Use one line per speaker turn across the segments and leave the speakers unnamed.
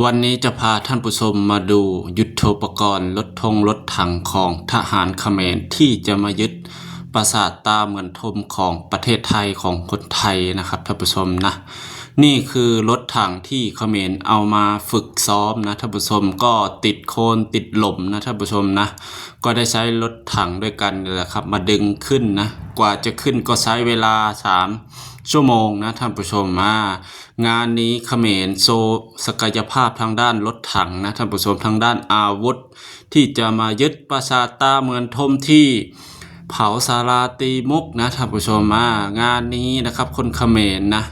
วันนี้จะพาท่านผู้ชมมาดูยุทโธปกรณ์รถทงรถถังของทหารเขมรที่จะมายึดปราสาทตาเหมือนทมของประเทศไทยของคนไทยนะครับท่านผู้ชมนะ นี่คือรถถังที่เขมรเอามาฝึกซ้อมนะท่านผู้ชมก็ติดโคนติดหล่มนะท่านผู้ชมนะ ก็ได้ใช้รถถังด้วยกันนี่แหละครับมาดึงขึ้นนะ กว่าจะขึ้นก็ใช้เวลา 3 ชั่วโมงนะท่านผู้ชมมางานนี้เขมรโซศักยภาพทางด้านรถถังนะท่านผู้ชมทางด้านอาวุธ ที่จะมายึดปราสาทตาเหมือนทมที่เผาสาราตีมุกนะท่านผู้ชมมางานนี้นะครับคนเขมรนะ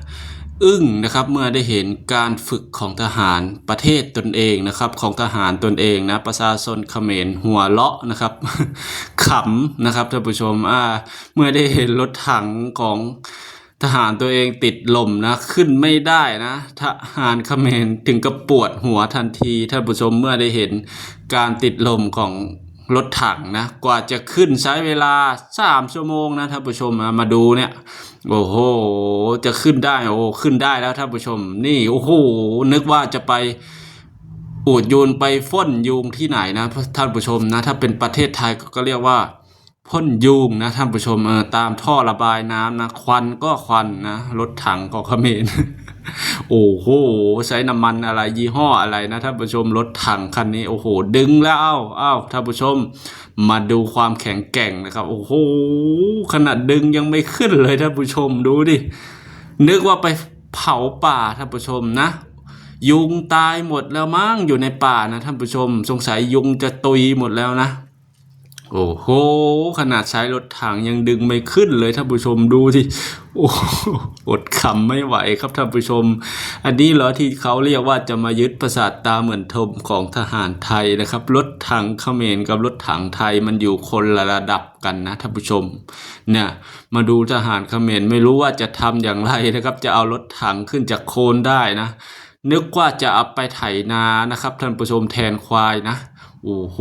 อึ้งนะครับเมื่อได้เห็นการฝึกของทหารประเทศตนเองนะครับของทหารตนเองนะประชาชนเขมรหัวเลาะนะครับขำนะครับท่านผู้ชมอ่าเมื่อได้เห็นรถถังของทหารตัวเองติดลมนะขึ้นไม่ได้นะทหารเขมรถึงกับปวดหัวทันทีท่านผู้ชมเมื่อได้เห็นการติดลมของ รถถังนะกว่าจะขึ้นใช้เวลาสามชั่วโมงนะท่านผู้ชมมามาดูเนี่ยโอ้โหจะขึ้นได้โอ้ขึ้นได้แล้วท่านผู้ชม นี่โอ้โหนึกว่าจะไปอูดยูนไปฟ่นยุงที่ไหนนะท่านผู้ชมนะถ้าเป็นประเทศไทยก็เรียกว่า พ่นยุงนะท่านผู้ชมเออตามท่อระบายน้ำนะ ควันก็ควันนะรถถังของเขมรโอ้โหใช้น้ำมันอะไรยี่ห้ออะไรนะท่านผู้ชมรถถังคันนี้โอ้โห ดึงแล้วอ้าเอ้าท่านผู้ชม มาดูความแข็งแกร่งนะครับ โอ้โหขนาดดึงยังไม่ขึ้นเลยท่านผู้ชมดูดินึกว่าไปเผาป่าท่านผู้ชมนะ ยุงตายหมดแล้วมั้งอยู่ในป่านะท่านผู้ชม สงสัยยุงจะตุยหมดแล้วนะ โอ้โห ขนาดใช้รถถังยังดึงไม่ขึ้นเลยท่านผู้ชมดูสิโอ้อดขำไม่ไหวครับท่านผู้ชม อันนี้เหรอที่เขาเรียกว่าจะมายึดปราสาทตาเหมือนทมของทหารไทยนะครับ รถถังเขมรกับรถถังไทยมันอยู่คนละระดับกันนะท่านผู้ชม เนี่ยมาดูทหารเขมรไม่รู้ว่าจะทำอย่างไรนะครับ จะเอารถถังขึ้นจากโคนได้นะ นึกว่าจะเอาไปไถนานะครับท่านผู้ชมแทนควายนะ โอ้โห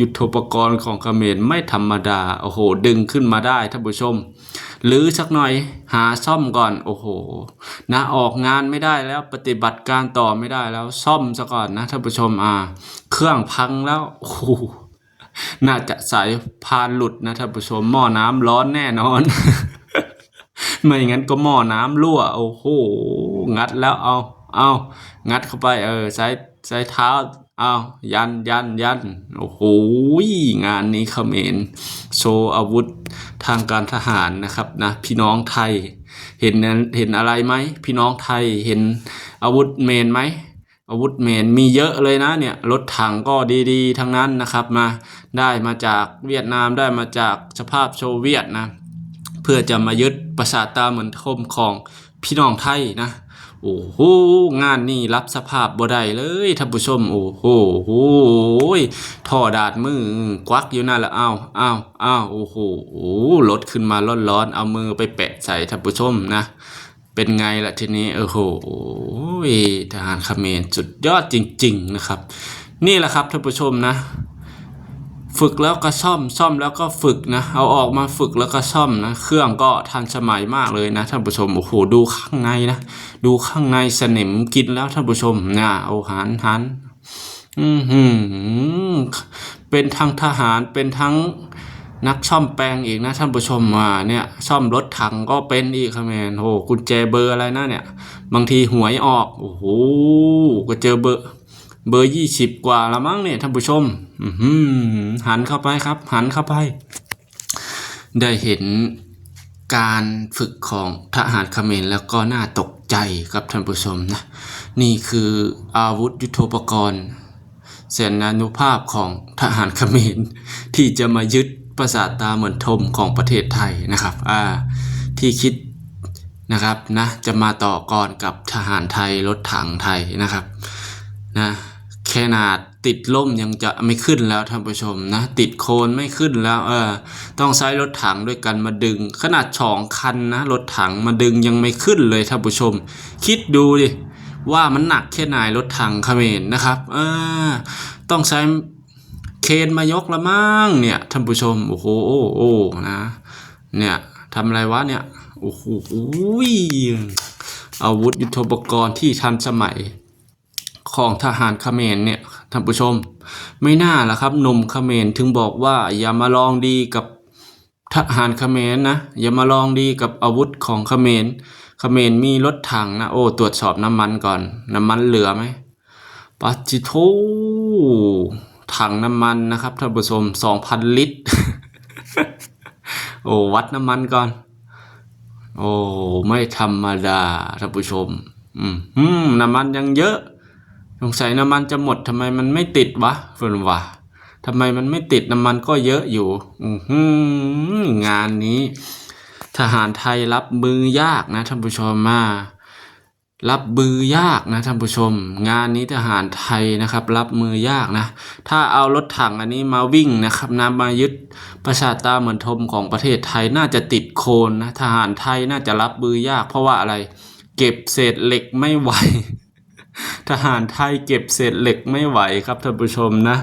ยุทธปกรณ์ของเขมรไม่ธรรมดา โอ้โห ดึงขึ้นมาได้ท่านผู้ชม หรือสักหน่อยหาซ่อมก่อน โอ้โหนะออกงานไม่ได้แล้วปฏิบัติการต่อไม่ได้แล้วซ่อมซะก่อนนะท่านผู้ชมอ่า เครื่องพังแล้วโอ้โหน่าจะสายพานหลุดนะท่านผู้ชมหม้อน้ำร้อนแน่นอน ไม่งั้นก็หม้อน้ำรั่ว โอ้โห งัดแล้วเอาเอางัดเข้าไปเออใช้ ใช้เท้าเอายันยันยันโอ้โหงานนี้เขมรโชว์อาวุธทางการทหารนะครับนะพี่น้องไทย เห็นเห็นอะไรไหมพี่น้องไทยเห็นอาวุธเมนไหมอาวุธเมนมีเยอะเลยนะเนี่ยรถถังก็ดีๆ ทั้งนั้นนะครับมาได้มาจากเวียดนามได้มาจากสภาพโซเวียตนะเพื่อจะมายึดปราสาทตาเหมือนทมของพี่น้องไทยนะ โอ้โหงานนี้รับสภาพบ่ได้เลยท่านผู้ชม โอ้โหโอ้ยท่อดาดมือกวักอยู่นั่นแหละอ้าวอ้าวอ้าวโอ้โหโอ้รถขึ้นมาร้อนๆเอามือไปแปะใส่ท่านผู้ชมนะ เป็นไงล่ะทีนี้โอ้โหทหารเขมรสุดยอดจริง ๆนะครับ นี่แหละครับท่านผู้ชมนะ ฝึกแล้วก็ซ่อมซ่อมแล้วก็ฝึกนะเอาออกมาฝึกแล้วก็ซ่อมนะ เครื่องก็ทันสมัยมากเลยนะท่านผู้ชมโอ้โหดูข้างในนะดูข้างในสนิมกินแล้วท่านผู้ชมนะเอาหันหันอือหือเป็นทั้งทหารเป็นทั้งนักซ่อมแปลงอีกนะท่านผู้ชมอ่าเนี่ยซ่อมรถถังก็เป็นอีกครับแมนโอ้กุญแจเบอร์อะไรนะเนี่ย บางทีหวยออกโอ้โหก็เจอเบอร์ เบอร์ยี่สิบกว่าละมั้งเนี่ยท่านผู้ชมหันเข้าไปครับ หันเข้าไป ได้เห็นการฝึกของทหารเขมรแล้วก็น่าตกใจครับท่านผู้ชมนะนี่คืออาวุธยุทโธปกรณ์เสนานุภาพของทหารเขมรที่จะมายึดปราสาทตาเหมือนทมของประเทศไทยนะครับอ่าที่คิดนะครับนะจะมาต่อกรกับทหารไทยรถถังไทยนะครับนะ ขนาดติดล่มยังจะไม่ขึ้นแล้วท่านผู้ชมนะติดโคนไม่ขึ้นแล้วเออต้องใช้รถถังด้วยกันมาดึง ขนาดสองคันนะรถถังมาดึงยังไม่ขึ้นเลยท่านผู้ชม คิดดูดิว่ามันหนักแค่ไหนรถถังเขมรนะครับเออต้องใช้เคนมายกละมั้งเนี่ยท่านผู้ชมโอ้โหโอ้โอ้นะเนี่ยทำอะไรวะเนี่ยโอ้โหอุ้ยอาวุธยุทโธปกรณ์ที่ทันสมัย ของทหารเขมรเนี่ยท่านผู้ชม ไม่น่าละครับหนุ่มเขมรถึงบอกว่าอย่ามาลองดีกับทหารเขมรนะอย่ามาลองดีกับอาวุธของเขมรเขมรมีรถถังนะโอ้ตรวจสอบน้ำมันก่อน น้ำมันเหลือไหมปัจจิโทถังน้ำมันนะครับท่านผู้ชมสองพันลิตร โอ้วัดน้ำมันก่อน โอ้ไม่ธรรมดาท่านผู้ชม อืมน้ำมันยังเยอะ สงสัยน้ำมันจะหมดทำไมมันไม่ติดวะเฟินวะทำไมมันไม่ติดน้ำมันก็เยอะอยู่อืงานนี้ ทหารไทยรับมือยากนะท่านผู้ชมมารับมือยากนะท่านผู้ชม งานนี้ทหารไทยนะครับ รับมือยากนะ ถ้าเอารถถังอันนี้มาวิ่งนะครับนะมายึดประชาตาเหมือนทมของประเทศไทยน่าจะติดโคนนะทหารไทยน่าจะรับมือยาก เพราะว่าอะไร เก็บเศษเหล็กไม่ไหว ทหารไทยเก็บเศษเหล็กไม่ไหวครับท่านผู้ชมนะ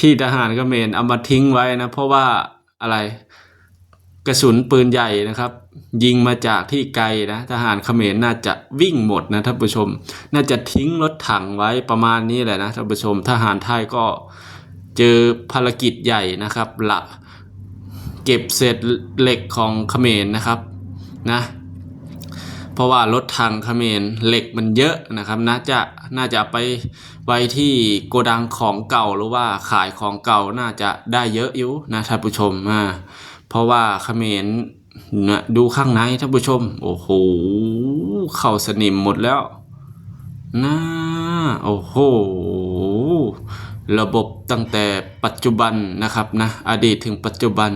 ที่ทหารเขมรเอามาทิ้งไว้นะ เพราะว่าอะไรกระสุนปืนใหญ่นะครับ ยิงมาจากที่ไกลนะ ทหารเขมรน่าจะวิ่งหมดนะท่านผู้ชม น่าจะทิ้งรถถังไว้ประมาณนี้แหละนะท่านผู้ชม ทหารไทยก็เจอภารกิจใหญ่นะครับละเก็บเศษเหล็กของเขมรนะครับนะ เพราะว่ารถถังเขมรเหล็กมันเยอะนะครับน่าจะน่าจะไปไว้ที่โกดังของเก่าหรือว่าขายของเก่าน่าจะได้เยอะอยู่นะท่านผู้ชมอ่าเพราะว่าเขมรนะดูข้างในท่านผู้ชม โอ้โหเข้าสนิมหมดแล้วนะโอ้โหระบบตั้งแต่ปัจจุบันนะครับนะอดีตถึงปัจจุบัน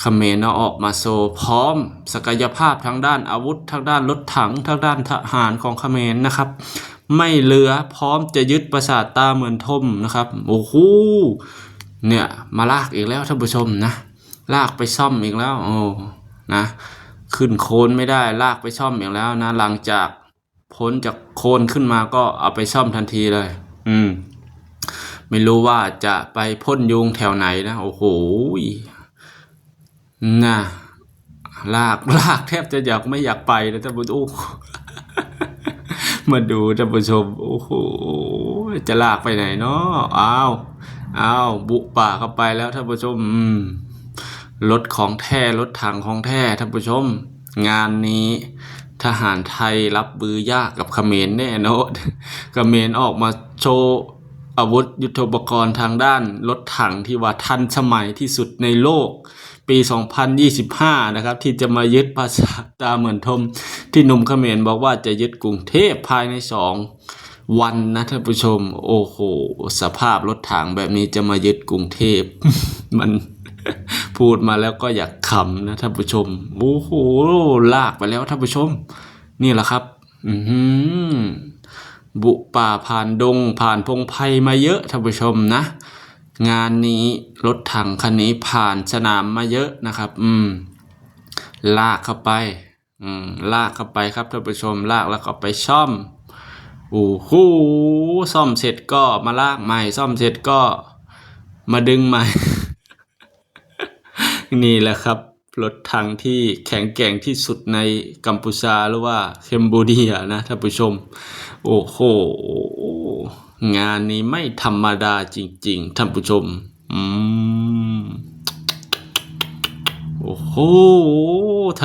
เขมรเอาออกมาโซพร้อม ศักยภาพทางด้านอาวุธทางด้านรถถังทางด้านทหารของเขมรนะครับ ไม่เหลือพร้อมจะยึดปราสาทตาเหมือนทมนะครับโอ้โหเนี่ยมาลากอีกแล้วท่านผู้ชมนะ ลากไปซ่อมอีกแล้วโอ้นะ ขึ้นโคนไม่ได้ลากไปซ่อมอีกแล้วนะ หลังจากพ้นจากโคนขึ้นมาก็เอาไปซ่อมทันทีเลย อืม ไม่รู้ว่าจะไปพ่นยุงแถวไหนนะ โอ้โห นะลากลากแทบจะอยากไม่อยากไปเลยท่านผู้ชมมาดูท่านผู้ชมโอ้โหจะลากไปไหนเนาะอ้าวอ้าวบุป่าเข้าไปแล้วท่านผู้ชมรถของแท้รถถังของแท้ท่านผู้ชม งานนี้ทหารไทยรับบือยากกับเขมรแน่นอนเขมรออกมาโชว์ อาวุธยุทโธปกรณ์ทางด้านรถถังที่ว่าทันสมัยที่สุดในโลก ปี 2025 นะครับ ที่จะมายึดปราสาทตาเหมือนทม ที่หนุ่มเขมรบอกว่าจะยึดกรุงเทพภายในสองวันนะท่านผู้ชม โอ้โห สภาพรถถังแบบนี้จะมายึดกรุงเทพมันพูดมาแล้วก็อยากขำนะท่านผู้ชม โอ้โห ลากไปแล้วท่านผู้ชม นี่แหละครับ อือ บุป่าผ่านดง ผ่านพงไพรมาเยอะท่านผู้ชมนะ งานนี้รถถังคันนี้ผ่านสนามมาเยอะนะครับ อืม ลากเข้าไป อืม ลากเข้าไปครับท่านผู้ชม ลากแล้วก็ไปซ่อมโอ้โหซ่อมเสร็จก็มาลากใหม่ ซ่อมเสร็จก็มาดึงใหม่ นี่แหละครับ รถถังที่แข็งแกร่งที่สุดในกัมพูชาหรือว่าเคมโบเดียนะท่านผู้ชม โอ้โห งานนี้ไม่ธรรมดาจริง ๆ ท่านผู้ชม อืม โอ้โหท